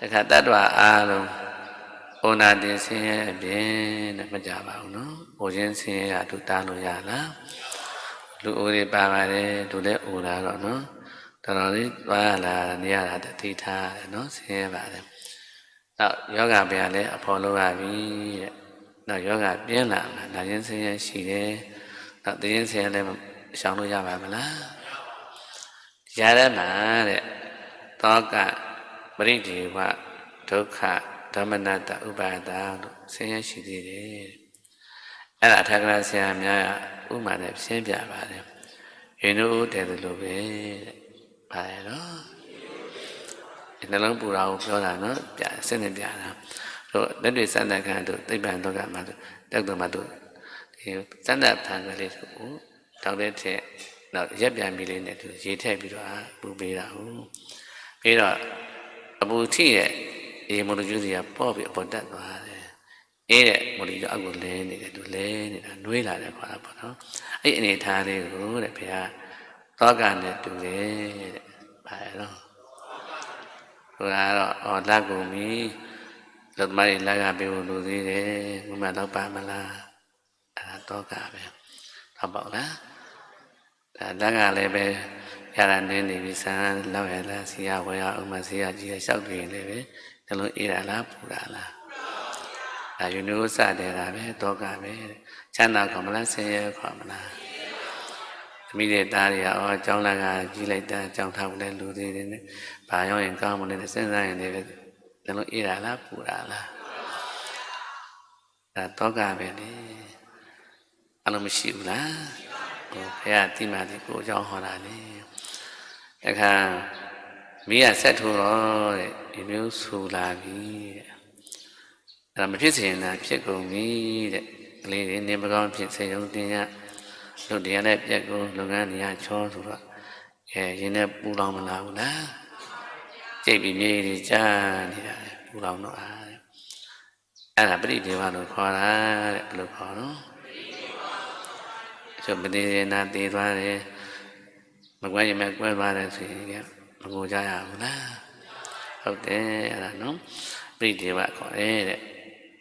တခါတတ္တဝါအားလုံးဩနာတင်ဆင်းရဲအပြင်နဲ့မကြပါဘူးနော်။ဩခြင်းဆင်းရဲကသူတားလို့ရလား။လူအိုတွေပါပါတယ်သူလည်းအိုလာတော့နော်။တော်တော်လေးသွားလာနေရတာတတိထားတယ်နော်ဆင်းရဲပါတယ်။နောက်ယောဂဗျာလည်းအဖော်လုပ်ရပြီတဲ့။နောက်ယောဂပြင်းလာမှာနာခြင်းဆင်းရဲရှိတယ်။နောက်တင်းဆင်းရဲလည်းရှောင်လို့ရပါမလား။ရရမှာတဲ့။တောက ပရိဒီဝဒုက္ခဓမ္မနတဥပါဒာလို့ဆင်းရဲရှိသေးတယ်။အဲ့ဒါထက္ကရာဆရာများကဥမာနဲ့ရှင်းပြပါတယ်။ရင်တို့တဲ့လို့ပဲတဲ့။ပါတယ်နော်။ဒီနှလုံးပူတာကိုပြောတာနော်။ပြစနစ်ပြတာ။တို့လက်တွေစံတခံတို့သိပ္ပံတော့ကမှတို့တက်တော်မှတို့ဒီစံတထံကလေးကိုတောက်တဲ့ထက်နောက်ရက်ပြန်ပြီးလေးနဲ့သူရေထည့်ပြီးတော့ပူပေးတာဟုတ်။ပြီးတော့ အပူထိရဲ့အေမိုလိုကျူးစီကပေါ့ပြီးအပေါ်တက်သွားတယ်အေးတဲ့မိုလိုကျူးအောက်ကိုလဲနေတယ်သူလဲနေတာနှွေးလာတယ်ခေါ်တာပေါ့နော်အဲ့အနေထားလေးကိုတဲ့ဘုရားသောကနဲ့တူတယ်တဲ့ဘာလဲတော့ဟိုကတော့အော်လက်ကုန်ပြီလုတ်မလေးလက်ကပေးဖို့လိုသေးတယ်ဘုမတော့ပါမလားအဲ့ဒါသောကပဲတော့ပေါ့လားဒါလက်ကလည်းပဲ ရတာနင်းနေပြီဆန်းလောက်ရလားစီရဝဲရအောင်မစီရကြီးရလျှောက်နေလည်းပဲနှလုံးအေးတာလားပူတာလားဒါယူနိုစတဲ့တာပဲတောကပဲချမ်းသာခေါ်မလားဆင်းရဲခေါ်မလားသမီးတဲ့သားတွေကအော်အကြောင်းလာကကြီးလိုက်တာအကြောင်းထားဖို့လည်းလူသေးတယ်နဲ့ဘာရောက်ရင်ကောင်းမလဲစဉ်းစားရင်လည်းနှလုံးအေးတာလားပူတာလားဒါတောကပဲလေအလုံးမရှိဘူးလားဟိုဘုရားတိမာတိကိုအကြောင်းဟောတာလေ တခါမိရဆက်ထိုးတော့တဲ့ဒီမျိုးဆူလာပြီတဲ့အဲ့ဒါမဖြစ်စေရင်သာဖြစ်ကုန်ပြီတဲ့ကလေးတွေနေမကောင်းဖြစ်စေုံတင်ရတို့တရားနဲ့ပြက်ကုန်လုပ်ငန်းနေရချောဆိုတော့အဲရင်းနဲ့ပူလောင်မလာဘူးလားကြိတ်ပြီးမြေကြီးကြားနေတာလေပူလောင်တော့အားတဲ့အဲ့ဒါပရိဒေဝလို့ခေါ်တာတဲ့ဘယ်လိုခေါ်တော့ကျုပ်ပတိရေနာတည်သွားတယ် မကွဲရင်မကွဲသွားတယ်ဆိုရင်မကိုကြရဘူးလားဟုတ်တယ်အဲ့ဒါနော်ပြိတေဝခေါ်တယ်တဲ့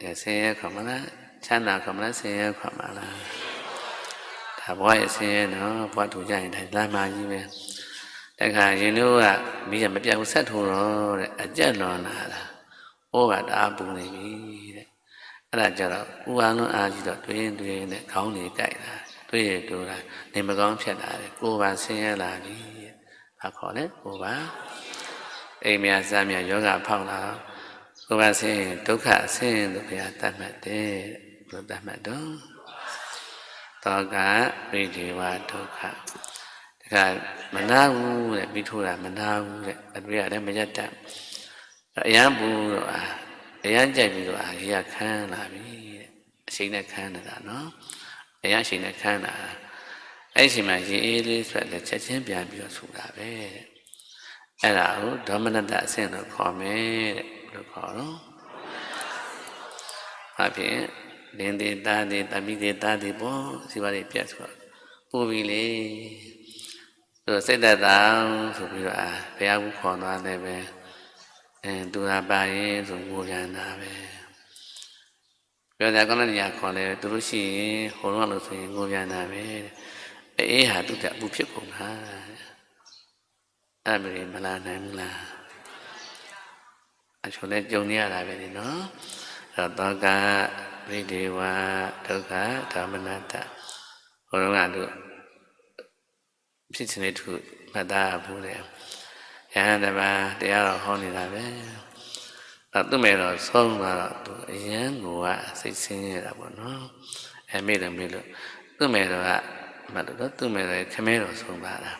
ဒါဆင်းရဲခေါ်မလားချမ်းသာခေါ်မလားဆင်းရဲခေါ်မလားဒါဘဝရဲ့ဆင်းရဲနော်ဘဝတူကြရင်ဒါလမ်းမကြီးပဲတခါရင်တို့ကမိရမပြတ်ဘူးဆက်ထိုးတော့တဲ့အကြက်လွန်လာတာဩကတအားပူနေပြီတဲ့အဲ့ဒါကြတော့ဥအောင်လုံးအားကြီးတော့တွင်းတွင်းနဲ့ခေါင်းတွေကြိုက်လာ တွေ့ရတူတာနေမကောင်းဖြစ်လာတယ်ကိုယ်ပါဆင်းရဲလာပြီဘာခေါ်လဲကိုယ်ပါအိမ်မြစမ်းမြယောဂဖောက်လာကိုယ်ပါဆင်းဒုက္ခဆင်းလို့ဘုရားတတ်မှတ်တယ်ဘုရားတတ်မှတ်တော့တောကဝိဒေဝဒုက္ခတခါမနာဘူးတဲ့ပြီးထိုးတာမနာဘူးတဲ့အတွေ့ရတယ်မရက်တတ်အရန်ဘူးတော့အရန်ကြိုက်ပြီးတော့အာကြီးကခန်းလာပြီတဲ့အချိန်နဲ့ခန်းနေတာနော် အရန်အချိန်နဲ့ခန်းလာအဲ့ဒီအချိန်မှာရေအေးလေးဆိုလက်ချက်ချင်းပြန်ပြီးတော့ဆူတာပဲတဲ့အဲ့ဒါကိုဒေါမနတအဆင့်လို့ခေါ်မယ်တဲ့ဘယ်လိုခေါ်တော့ဟာဖြင့်လင်းသေးသားသေးတပိသေးသားသေးပေါ့စီပါလေးပြတ်ဆိုတော့ပူပြီလေသူစိတ်သက်သာဆိုပြီးတော့အာဘုရားဘူးခေါ်သွားတယ်ပဲအဲသူကပါရင်ဆိုငိုပြန်တာပဲ ပြောကြကောင်းတဲ့နေရာခေါ်လဲသူတို့ရှိရင်ဟိုတော့လို့ဆိုရင်ငိုပြန်တာပဲအေးဟာသူကအပူဖြစ်ကုန်တာအဲ့ဒါမလာနိုင်ဘူးလားအချို့လဲကြုံနေရတာပဲလေနော်အဲ့တော့ကဝိဒေဝဒုက္ခဓမ္မနတဟိုတော့ကတို့ဖြစ်ခြင်းလေးသူမှတ်သားဘူးလေယဟန်တပါတရားတော်ဟောနေတာပဲ တော့သူ့မဲ့တော့ဆုံးသွားတော့သူအရန်ကိုကစိတ်ဆင်းရဲတာပေါ့နော်အဲမေ့တယ်မေ့လို့သူ့မဲ့တော့ကမှတ်လို့သူ့မဲ့တော့ခမဲတော်ဆုံးပါတာ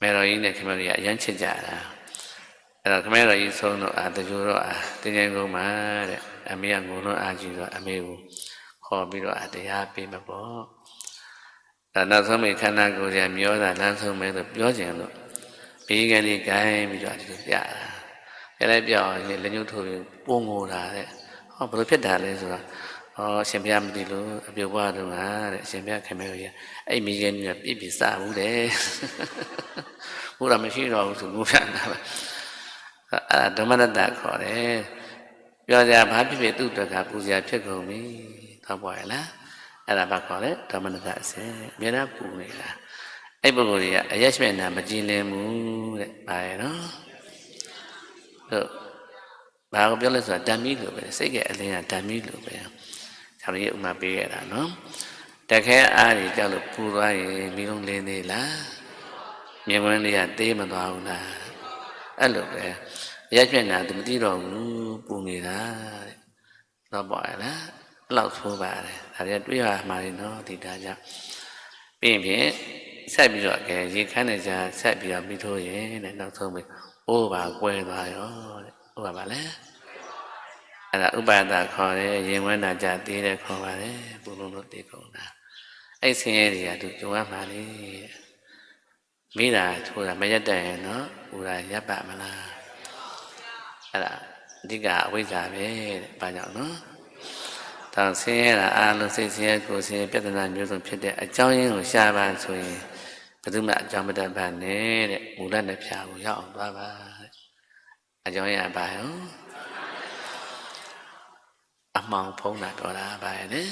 မဲတော်ကြီးနဲ့ခမဲတော်ကြီးအရန်ချစ်ကြတာအဲ့တော့ခမဲတော်ကြီးဆုံးတော့အာတကြိုတော့အာတင်ငယ်ကုန်ပါတဲ့အမေကငုံတော့အာကြည့်တော့အမေကိုခေါ်ပြီးတော့အတရားပေးမှာပေါ့ဒါနောက်ဆုံးမိခန္ဓာကိုယ်ကြီးမျောတာလမ်းဆုံးမဲဆိုပြောခြင်းလို့ဘေးကလေးကိုင်းပြီးတော့ဒီလိုပြတာ ပြလိုက်ပြောင်းရင်လက်ညှိုးထိုးပြီးပုံငိုတာတဲ့ဟောဘယ်လိုဖြစ်တာလဲဆိုတော့ဟောအရှင်ဘုရားမသိလို့အပြုတ်ဘွားတုန်းကတဲ့အရှင်ဘုရားခင်ဗျားကြီးအဲ့မိခင်ကြီးကပြည့်ပြည့်စဘူးတဲ့ဘုရားမရှိတော့ဘူးဆိုငိုပြန်တာပဲအဲ့ဒါဓမ္မရတ္တခေါ်တယ်ပြောကြဘာဖြစ်ဖြစ်သူ့အတွက်ကပူဇော်ဖြစ်ကုန်ပြီတော့ပေါ်ရလားအဲ့ဒါဘာခေါ်လဲဓမ္မရတ္တအစဉ်အများအားပူနေတာအဲ့ပုဂ္ဂိုလ်ကြီးကအယက်ရှိမဲ့နာမကြည်လင်ဘူးတဲ့ဘာရနော် တို့ဘာကိုပြောလဲဆိုတော့ဓမ္မီလို့ပဲစိတ်ကအလင်းကဓမ္မီလို့ပဲဆောင်းကြီးဥမာပေးရတာနော်တခဲအားကြီးကြောက်လို့ပူသွားရင်မိလုံးလင်းသေးလားမြင်ကွင်းလေးကသေးမသွားဘူးလားအဲ့လိုပဲရက်ကျွတ်နာသူမသိတော့ဘူးပူနေတာတဲ့တော့ပေါ့ရလားအဲ့လောက်ဆိုးပါတယ်ဒါကြတွေးရမှာလေနော်ဒီဒါကြောင့်ပြီးရင်ဆက်ပြီးတော့ကဲရေခမ်းနေကြဆက်ပြီးတော့ပြီးထိုးရင်တဲ့နောက်ဆုံးပဲ အိုးပါကွဲသွားရောတဲ့ဟုတ်ပါပါလဲအဲ့ဒါဥပါဒခေါ်တယ်ရင်ဝဲနာကြသေးတယ်ခေါ်ပါတယ်ဘုလုံးတို့တေကုန်တာအဲ့ဆင်းရဲတွေကသူကြုံရမှာလေမိတာထိုးတာမရက်တတ်ရင်နော်ဟိုတာရပ်ပါမလားအဲ့ဒါအဓိကအဝိဇ္ဇာပဲတဲ့ဘာကြောင့်နော်တောင်ဆင်းရဲတာအာလုံးစိတ်ဆင်းရဲကိုယ်ဆင်းရဲပြဿနာမျိုးစုံဖြစ်တဲ့အကြောင်းရင်းကိုရှားပါဆိုရင် ဘယ်သူမှအကြောင်းမတတ်ပါနဲ့တဲ့မူလနဲ့ဖြာကိုရောက်အောင်သွားပါတဲ့အကြောင်းရပါရောအမှောင်ဖုံးတာတော်တာပါရဲ့လေ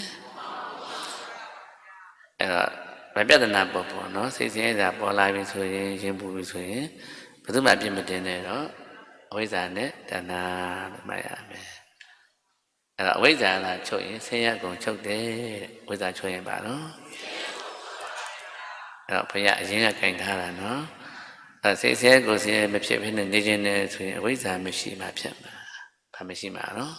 အဲ့တော့မပြဿနာပေါ်ပေါ်နော်စိတ်ဆင်းရဲတာပေါ်လာပြီဆိုရင်ရင်ပူပြီဆိုရင်ဘယ်သူမှအပြစ်မတင်နဲ့တော့အဝိဇ္ဇာနဲ့တဏှာလို့မှတ်ရမယ်အဲ့တော့အဝိဇ္ဇာလာချုပ်ရင်ဆင်းရဲကုန်ချုပ်တယ်တဲ့ဝိဇ္ဇာချုပ်ရင်ပါတော့အဲ့ တော့ဘုရားအရင်ကကြင်ထားတာနော်အဲ့စိတ်ဆဲကိုယ်ဆဲမဖြစ်ဘဲနဲ့နေခြင်းနဲ့ဆိုရင်အဝိဇ္ဇာမရှိမှဖြစ်မှာဘာမရှိမှာနော်